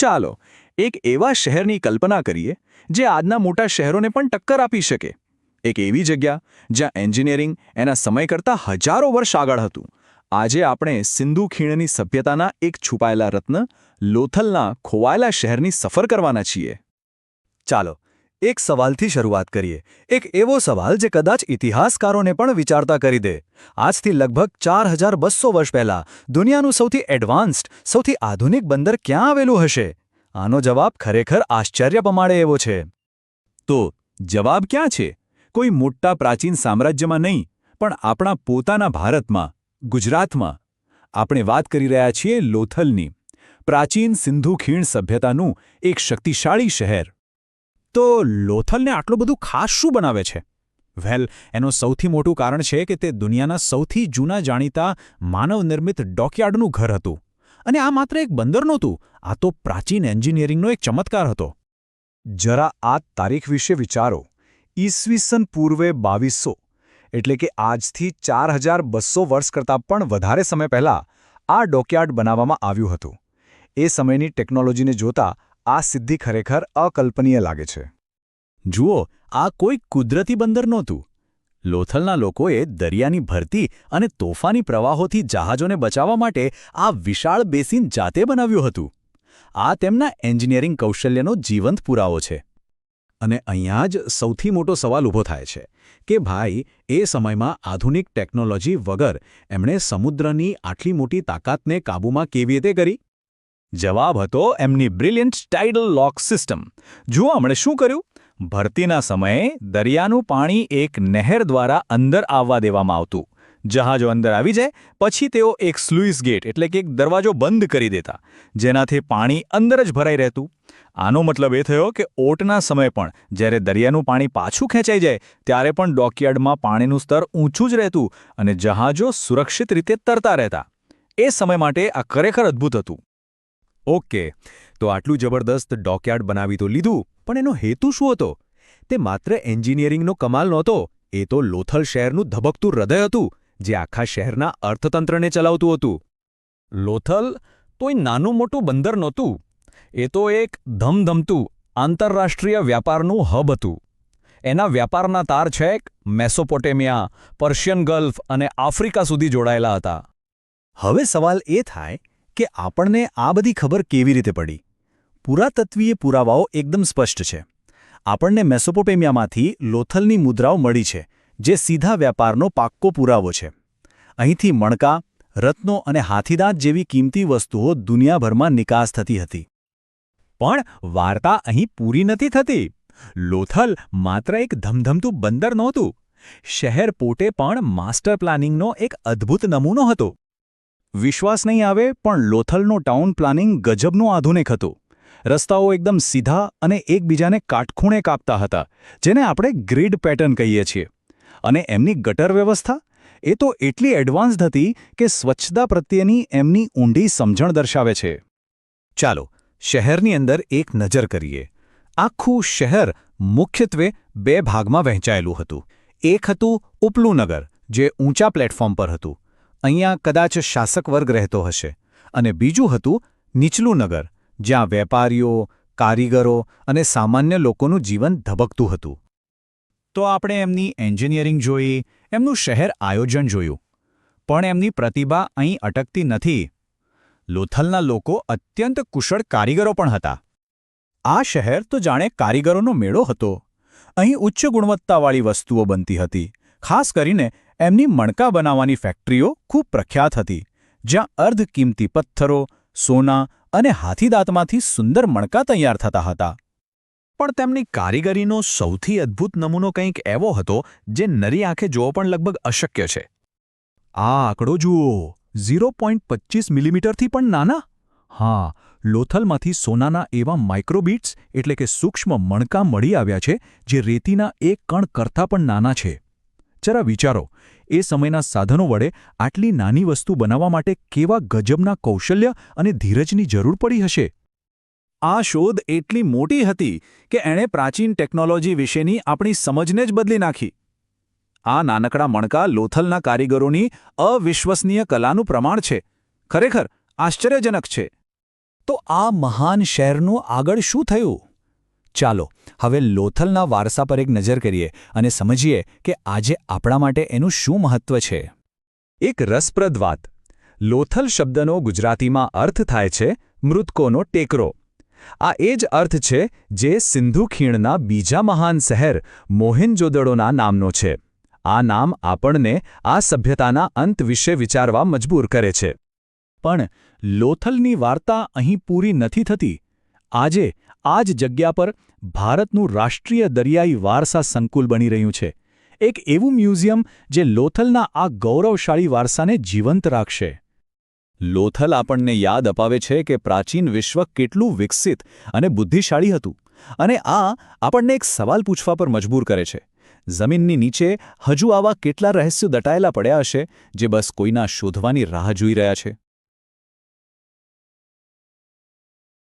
ચાલો, એક એવા શહેરની કલ્પના કરીએ, જે આજના મોટા શહેરોને પણ ટક્કર આપી શકે. એક એવી જગ્યા, જ્યાં એન્જિનિયરિંગ એના સમય કરતાં હજારો વર્ષ આગળ હતું. આજે આપણે સિંધુ ખીણની સભ્યતાના એક છુપાયેલા રત્ન લોથલના ખોવાયેલા શહેરની સફર કરવાના છીએ. ચાલો એક સવાલથી શરૂઆત કરીએ. એક એવો સવાલ જે કદાચ ઇતિહાસકારોને પણ વિચારતા કરી દે. આજથી લગભગ ચાર હજાર બસો વર્ષ પહેલા દુનિયાનું સૌથી એડવાન્સ્ડ સૌથી આધુનિક બંદર ક્યાં આવેલું હશે? આનો જવાબ ખરેખર આશ્ચર્ય પમાડે એવો છે. તો જવાબ ક્યાં છે? કોઈ મોટા પ્રાચીન સામ્રાજ્યમાં નહીં, પણ આપણા પોતાના ભારતમાં, ગુજરાતમાં. આપણે વાત કરી રહ્યા છીએ લોથલની. પ્રાચીન સિંધુ ખીણ સભ્યતાનું એક શક્તિશાળી શહેર. તો લોથલને આટલું બધું ખાસ શું બનાવે છે? વેલ, એનું સૌથી મોટું કારણ છે કે તે દુનિયાના સૌથી જૂના જાણીતા માનવનિર્મિત ડોકયાર્ડનું ઘર હતું. અને આ માત્ર એક બંદર નહોતું, આ તો પ્રાચીન એન્જિનિયરિંગનો એક ચમત્કાર હતો. જરા આ તારીખ વિશે વિચારો. ઈસવીસન પૂર્વે બાવીસો, એટલે કે આજથી ચાર હજાર બસો વર્ષ કરતાં પણ વધારે સમય પહેલાં આ ડોકયાર્ડ બનાવવામાં આવ્યું હતું. એ સમયની ટેકનોલોજીને જોતા આ સિદ્ધિ ખરેખર અકલ્પનીય લાગે છે. જુઓ, આ કોઈ કુદરતી બંદર નહોતું. લોથલના લોકોએ દરિયાની ભરતી અને તોફાની પ્રવાહોથી જહાજોને બચાવવા માટે આ વિશાળ બેસિન જાતે બનાવ્યું હતું. આ તેમના એન્જિનિયરિંગ કૌશલ્યનો જીવંત પુરાવો છે. અને અહીંયા જ સૌથી મોટો સવાલ ઊભો થાય છે કે ભાઈ, એ સમયમાં આધુનિક ટેકનોલોજી વગર એમણે સમુદ્રની આટલી મોટી તાકાતને કાબૂમાં કેવી રીતે કરી? જવાબ હતો એમની બ્રિલિયન્ટ ટાઇડલ લોક સિસ્ટમ. જુઓ હમણે શું કર્યું? ભરતીના સમયે દરિયાનું પાણી એક નહેર દ્વારા અંદર આવવા દેવામાં આવતું. જહાજો અંદર આવી જાય, પછી તેઓ એક સ્લુઇસ ગેટ, એટલે કે એક દરવાજો બંધ કરી દેતા, જેનાથી પાણી અંદર જ ભરાઈ રહેતું. આનો મતલબ એ થયો કે ઓટના સમય પણ જ્યારે દરિયાનું પાણી પાછું ખેંચાઈ જાય, ત્યારે પણ ડોકયાર્ડમાં પાણીનું સ્તર ઊંચું જ રહેતું અને જહાજો સુરક્ષિત રીતે તરતા રહેતા. એ સમય માટે આ ખરેખર અદ્ભુત હતું. ઓકે, તો આટલું જબરદસ્ત ડોકયાર્ડ બનાવી તો લીધું, પણ એનો હેતુ શું હતો? તે માત્ર એન્જિનિયરિંગનો કમાલ નહોતો, એ તો લોથલ શહેરનું ધબકતું હૃદય હતું, જે આખા શહેરના અર્થતંત્રને ચલાવતું હતું. લોથલ કોઈ નાનું મોટું બંદર નહોતું, એ તો એક ધમધમતું આંતરરાષ્ટ્રીય વ્યાપારનું હબ હતું. એના વ્યાપારના તાર છેક મેસોપોટેમિયા, પર્શિયન ગલ્ફ અને આફ્રિકા સુધી જોડાયેલા હતા. હવે સવાલ એ થાય કે આપણને આ બધી ખબર કેવી રીતે પડી? પુરાતત્વીય પુરાવાઓ એકદમ સ્પષ્ટ છે. આપણને મેસોપોટેમિયામાંથી લોથલની મુદ્રાઓ મળી છે, જે સીધા વ્યાપારનો પાક્કો પુરાવો છે. અહીંથી મણકા, રત્નો અને હાથીદાંત જેવી કિંમતી વસ્તુઓ દુનિયાભરમાં નિકાસ થતી હતી. પણ વાર્તા અહીં પૂરી નથી થતી. લોથલ માત્ર એક ધમધમતું બંદર નહોતું. શહેર પોતે પણ માસ્ટર પ્લાનિંગનો એક અદ્ભુત નમૂનો હતો. વિશ્વાસ નહીં આવે, પણ લોથલનો ટાઉન પ્લાનિંગ ગજબનું આધુનિક હતું. રસ્તાઓ એકદમ સીધા અને એકબીજાને કાટખૂણે કાપતા હતા, જેને આપણે ગ્રીડ પેટર્ન કહીએ છીએ. અને એમની ગટર વ્યવસ્થા? એ તો એટલી એડવાન્સ્ડ હતી કે સ્વચ્છતા પ્રત્યેની એમની ઊંડી સમજણ દર્શાવે છે. ચાલો, શહેરની અંદર એક નજર કરીએ. આખું શહેર મુખ્યત્વે બે ભાગમાં વહેંચાયેલું હતું. એક હતું ઉપલું નગર, જે ઊંચા પ્લેટફોર્મ પર હતું. અહીંયા કદાચ શાસક વર્ગ રહેતો હશે. અને બીજું હતું નીચલું નગર, જ્યાં વેપારીઓ, કારીગરો અને સામાન્ય લોકોનું જીવન ધબકતું હતું. તો આપણે એમની એન્જિનિયરિંગ જોઈ, એમનું શહેર આયોજન જોયું. પણ એમની પ્રતિભા અહીં અટકતી નથી. લોથલના લોકો અત્યંત કુશળ કારીગરો પણ હતા. આ શહેર તો જાણે કારીગરોનો મેળો હતો. અહીં ઉચ્ચ ગુણવત્તાવાળી વસ્તુઓ બનતી હતી, ખાસ કરીને એમની મણકા બનાવવાની ફેક્ટરીઓ ખૂબ પ્રખ્યાત હતી, જ્યાં અર્ધકિંમતી પથ્થરો, સોના અને હાથીદાંતમાંથી સુંદર મણકા તૈયાર થતા હતા. પણ તેમની કારીગરીનો સૌથી અદ્ભુત નમૂનો કંઈક એવો હતો, જે નરી આંખે જોવો પણ લગભગ અશક્ય છે. આ આંકડો જુઓ, ઝીરો પોઈન્ટ પચ્ચીસ મિલીમીટરથી પણ નાના? હા, લોથલમાંથી સોનાના એવા માઇક્રોબીટ્સ એટલે કે સૂક્ષ્મ મણકા મળી આવ્યા છે, જે રેતીના એક કણ કરતાં પણ નાના છે. જરા વિચારો, એ સમયના સાધનો વડે આટલી નાની વસ્તુ બનાવવા માટે કેવા ગજબના કૌશલ્ય અને ધીરજની જરૂર પડી હશે? આ શોધ એટલી મોટી હતી કે એણે પ્રાચીન ટેકનોલોજી વિશેની આપણી સમજને જ બદલી નાખી. આ નાનકડા મણકા લોથલના કારીગરોની અવિશ્વસનીય કલાનું પ્રમાણ છે. ખરેખર આશ્ચર્યજનક છે. તો આ મહાન શહેરનું આગળ શું થયું? ચાલો, હવે લોથલના વારસા પર એક નજર કરીએ અને સમજીએ કે આજે આપણા માટે એનું શું મહત્વ છે. એક રસપ્રદ વાત. લોથલ શબ્દનો ગુજરાતીમાં અર્થ થાય છે મૃતકોનો ટેકરો. આ એ જ અર્થ છે જે સિંધુ ખીણના બીજા મહાન શહેર મોહેનજોદડોના નામનો છે. આ નામ આપણને આ સભ્યતાના અંત વિશે વિચારવા મજબૂર કરે છે. પણ લોથલની વાર્તા અહીં પૂરી નથી થતી. આજે આ જ જગ્યા પર ભારતનું રાષ્ટ્રીય દરિયાઈ વારસા સંકુલ બની રહ્યું છે. એક એવું મ્યુઝિયમ જે લોથલના આ ગૌરવશાળી વારસાને જીવંત રાખશે. લોથલ આપણને યાદ અપાવે છે કે પ્રાચીન વિશ્વ કેટલું વિકસિત અને બુદ્ધિશાળી હતું અને આ આપણને એક સવાલ પૂછવા પર મજબૂર કરે છે. જમીનની નીચે હજુ આવા કેટલા રહસ્યો દટાયેલા પડ્યા હશે જે બસ કોઈના શોધવાની રાહ જોઈ રહ્યા છે?